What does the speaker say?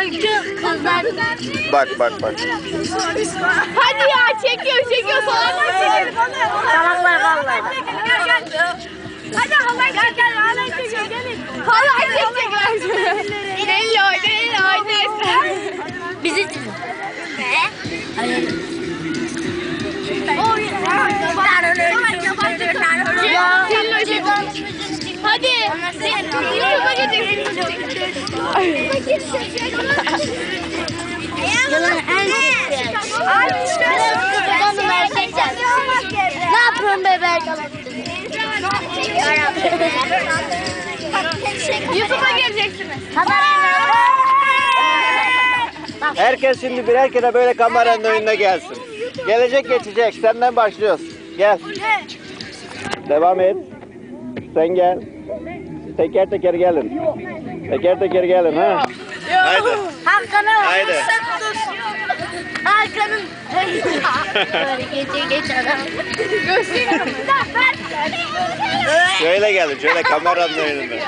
Yankı kızlar. Bak bak bak. Hadi ya çekiyor çekiyor salaklar çekiyor. Salaklar vallahi. Hadi halay gel gel halay çekiyor gelin. Halay çekiyor. Nello Nello neyse. Bizi Ya Nello çekiyor. Hadi. YouTube'a YouTube'a geleceksiniz. Herkes şimdi birer kere böyle kameranın önüne gelsin. Gelecek geçecek. Senden başlıyoruz. Gel. Devam et. Sen gel. Teker teker gelin. Teker teker gelin ha. Haydi. Hakan'ı Haydi. Hakan'ın Şöyle gelin. Şöyle kameranın önüne.